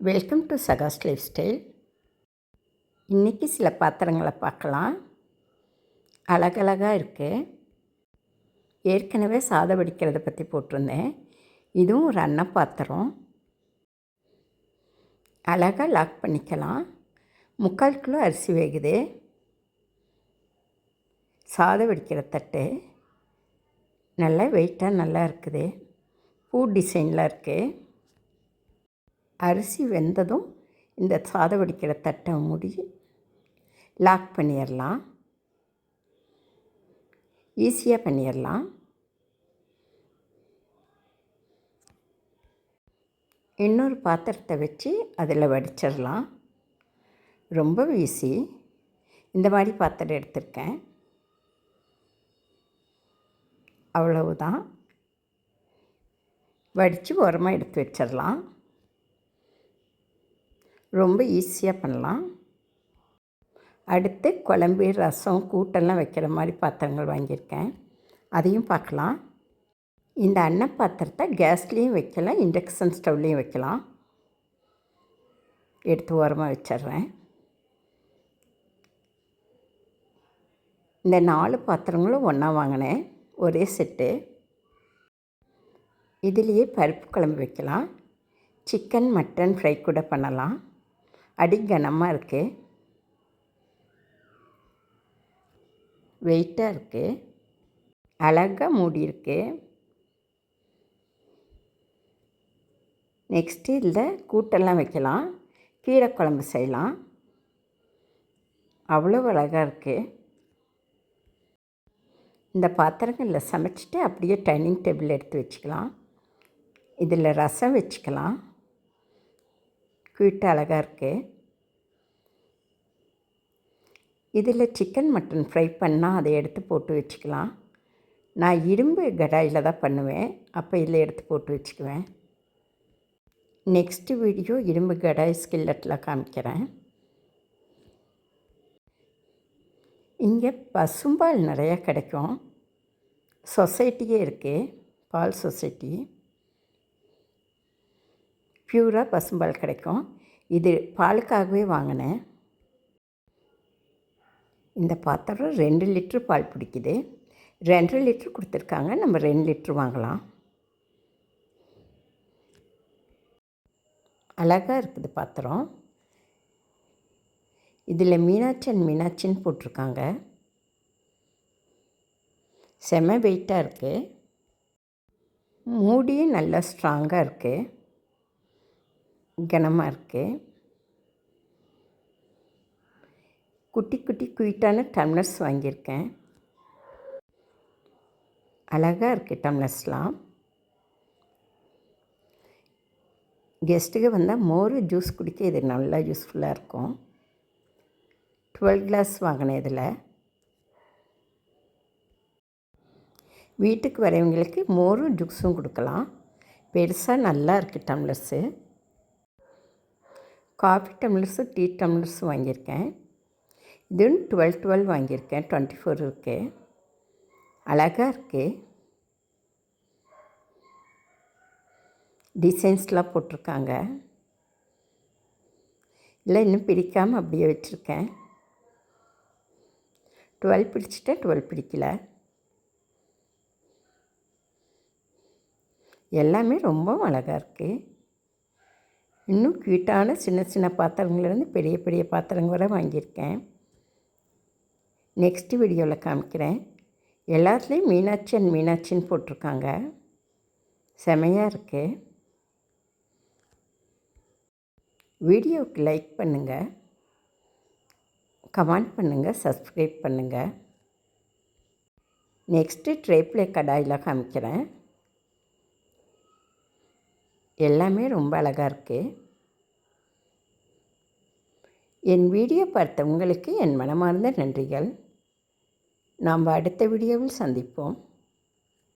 Welcome to சகாஸ் lifestyle இன்றைக்கி சில பாத்திரங்களை பார்க்கலாம். அழகழகாக இருக்குது ஏற்கனவே சாதம் வடிக்கிறத பற்றி போட்டிருந்தேன். இதுவும் ஒரு அன்ன பாத்திரம். அழகாக லாக் பண்ணிக்கலாம். முக்கால் கிலோ அரிசி வேகுது. சாதம் வடிக்கிற தட்டு. நல்லா வெயிட்டாக நல்லா இருக்குது. பூ டிசைனில் இருக்குது அரிசி வெந்ததும் இந்த சாதம் வடிக்கிற தட்டை மூடி லாக் பண்ணிடலாம் ஈஸியாக பண்ணிடலாம் இன்னொரு பாத்திரத்தை வச்சு அதில் வடிச்சிடலாம் ரொம்ப ஈஸி இந்த மாதிரி பாத்திரம் எடுத்திருக்கேன். அவ்வளவுதான். வடித்து ஓரமாக எடுத்து வச்சிடலாம் ரொம்ப ஈஸியாக பண்ணலாம். அடுத்து குழம்பு ரசம் கூட்டெல்லாம் வைக்கிற மாதிரி பாத்திரங்கள் வாங்கியிருக்கேன். அதையும் பார்க்கலாம். இந்த அன்ன பாத்திரத்தை கேஸ்லேயும் வைக்கலாம் இண்டக்ஷன் ஸ்டவ்லேயும் வைக்கலாம். எடுத்து ஓரமாக வச்சிட்றேன். இந்த நாலு பாத்திரங்களும் ஒன்றா வாங்கினேன் ஒரே செட்டு. இதுலேயே பருப்பு குழம்பு வைக்கலாம். சிக்கன் மட்டன் ஃப்ரை கூட பண்ணலாம். அடி கனமாக இருக்குது வெயிட்டாக இருக்குது அழகாக மூடி இருக்கு. நெக்ஸ்ட்டு இதில் கூட்டெல்லாம் வைக்கலாம். கீரை குழம்பு செய்யலாம். அவ்வளோ அழகாக இருக்குது இந்த பாத்திரங்களில் சமைச்சிட்டு அப்படியே டைனிங் டேபிள் எடுத்து வச்சுக்கலாம். இதில் ரசம் வச்சுக்கலாம். குயிட்டாக அழகாக இருக்குது இதில் சிக்கன் மட்டன் ஃப்ரை பண்ணால் அதை எடுத்து போட்டு வச்சுக்கலாம். நான் இரும்பு கடாயில் தான் பண்ணுவேன். அப்போ இதில் எடுத்து போட்டு வச்சுக்குவேன். நெக்ஸ்ட்டு வீடியோ இரும்பு கடாய் ஸ்கில்லட்டில் காமிக்கிறேன். இங்கே பசும்பால் நிறையா கிடைக்கும். சொசைட்டியே இருக்குது பால் சொசைட்டி. ப்யூராக பசும்பால் கிடைக்கும். இது பாலுக்காகவே வாங்கினேன். இந்த பாத்திரம் ரெண்டு லிட்ரு பால் பிடிக்குது. ரெண்டரை லிட்ரு கொடுத்துருக்காங்க. நம்ம ரெண்டு லிட்ரு வாங்கலாம். அழகாக இருக்குது பாத்திரம். இதில் மீனாட்சி அண்ட் மீனாட்சின்னு போட்டிருக்காங்க. செம வெயிட்டாக இருக்குது மூடியும் நல்லா ஸ்ட்ராங்காக இருக்குது கனமாக இருக்குது குட்டி குட்டி குயிட்டான டம்ளர்ஸ் வாங்கியிருக்கேன். அழகாக இருக்குது டம்ளர்ஸ்லாம். கெஸ்ட்டுக்கு வந்தால் மோர் ஜூஸ் குடிக்க இது நல்லா யூஸ்ஃபுல்லாக இருக்கும். டுவெல் கிளாஸ் வாங்கினேன் இதில். வீட்டுக்கு வரவங்களுக்கு மோரும் ஜூஸும் கொடுக்கலாம். பெருசாக நல்லா இருக்குது டம்ளர்ஸு. காஃபி டம்ளர்ஸு டீ டம்ளர்ஸும் வாங்கியிருக்கேன். இதுன்னு டுவெல் டுவெல் வாங்கியிருக்கேன். டுவெண்ட்டி ஃபோர் இருக்கு. அழகாக இருக்குது டிசைன்ஸ்லாம் போட்டிருக்காங்க. இல்லை இன்னும் பிரிக்காமல் அப்படியே வச்சுருக்கேன். டுவெல் பிடிச்சிட்டேன் டுவெல் பிடிக்கல. எல்லாமே ரொம்ப அழகாக இருக்குது இன்னும் க்யூட்டான சின்ன சின்ன பாத்திரங்கள்லேருந்து பெரிய பெரிய பாத்திரங்கள் வரை வாங்கியிருக்கேன். நெக்ஸ்ட் வீடியோவில் காமிக்கிறேன். எல்லாத்துலேயும் மீனாட்சி அண்ட் மீனாட்சின்னு போட்டிருக்காங்க. செமையாக இருக்குது வீடியோவுக்கு லைக் பண்ணுங்கள் கமெண்ட் பண்ணுங்கள் சப்ஸ்கிரைப் பண்ணுங்கள் நெக்ஸ்ட்டு ட்ரேப்ளே கடாயில் காமிக்கிறேன். எல்லாமே ரொம்ப அழகாக இருக்குது என் வீடியோ பார்த்த உங்களுக்கு என் மனமார்ந்த நன்றிகள். நாம் அடுத்த வீடியோவில் சந்திப்போம்.